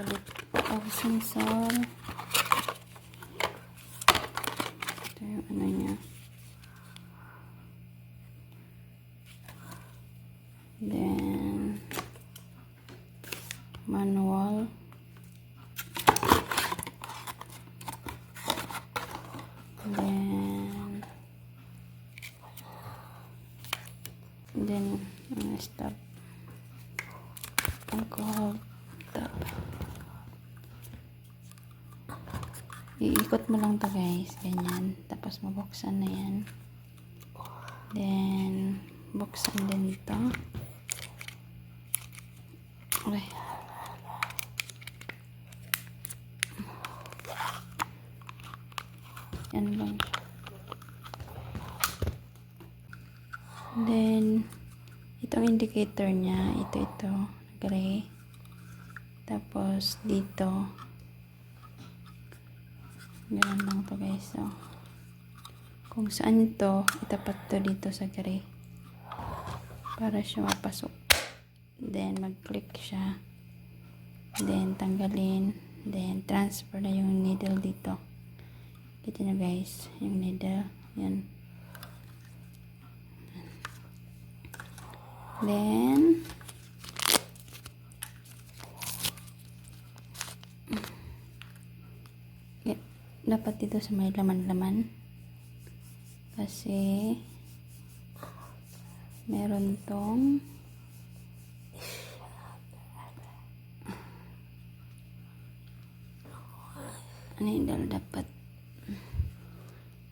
Palit of sensor. Ito. Then, manual. Then, then, stop. Alcohol tap. Iikot mo lang to guys. Ganyan. Tapos mabuksan na yan. Then, buksan din ito. Okay. Yan lang. Then, itong indicator niya, ito, ito, gray. Tapos, dito, ganun lang to guys, so. Kung saan ito, itapat to dito sa gray. Para siya mapasok. Then, mag-click siya. Then, tanggalin. Then, transfer na yung needle dito. Kita na guys, yung needle. Yan. Then, y- dapat dito sa may laman-laman. Kasi, meron tong ano yung dal- dapat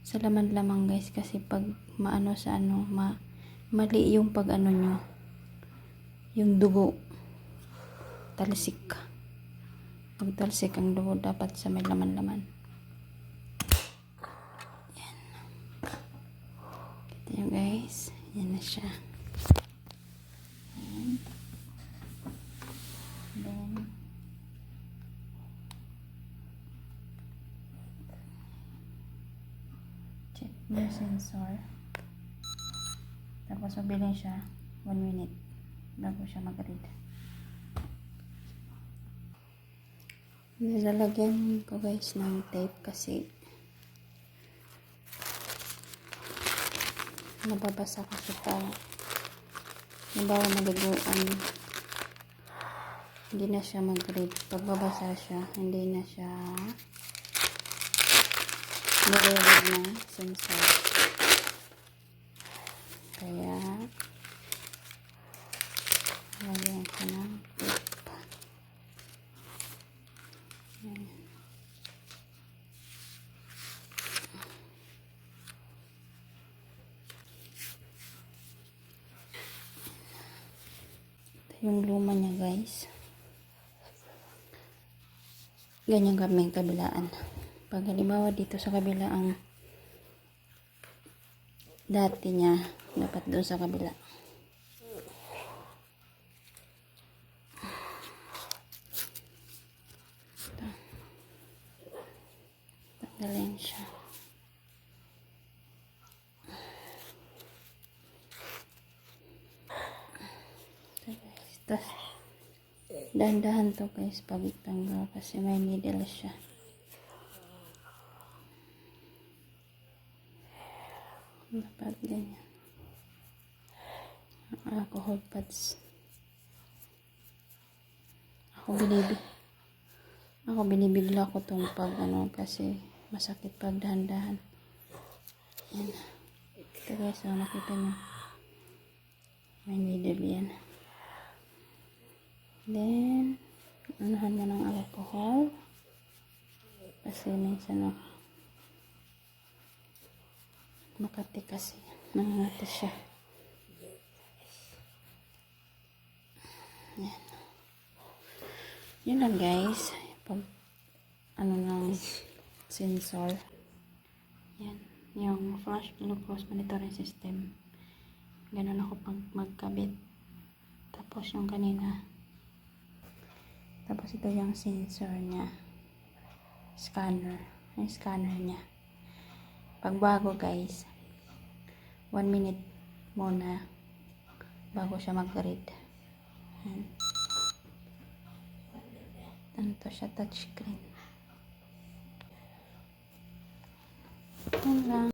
sa laman lamang guys kasi pag maano sa ano ma, mali yung pag ano nyo. Yung dugo. Talsik. Pag talsik ang dugo dapat sa may laman laman yan nyo guys yan na siya Yan. then check yung sensor. Tapos mabilin siya 1 minute bago siya mag-read. Nilalagyan ko guys ng tape kasi nababasa kasi pa nabawa maliguan hindi na siya mag-read. Pag babasa siya, hindi na siya nare-read ng sensor. Kaya, lagyan ko ng tape. Ayan. Yung luma niya guys. Ganyan kami kabilaan. Pag halimbawa dito sa kabila ang dati niya, dapat doon sa kabila. Ito. Tanggalin siya. Ito guys. Tapos, dahan-dahan to guys pag tanggal kasi may needle siya. Dapat ganyan. Alcohol pads. Ako binibi. Ako binibigla ko tong pag ano kasi masakit pag dahan-dahan. Yan. Ito guys, oh, nakita nyo. May needle yan. Then, anuhan mo ng alcohol. Kasi minsan ako Makati kasi. Nangangati siya. Yan. Yun lang guys. Pag ano ng sensor. Yan. Yung flash glucose monitoring system. Ganun ako pag magkabit. Tapos yung kanina. Tapos ito yung sensor niya. Scanner. Yung scanner niya. Pagbago guys, 1 minute muna bago siya mag-read. Ano to siya, touchscreen. Yun lang.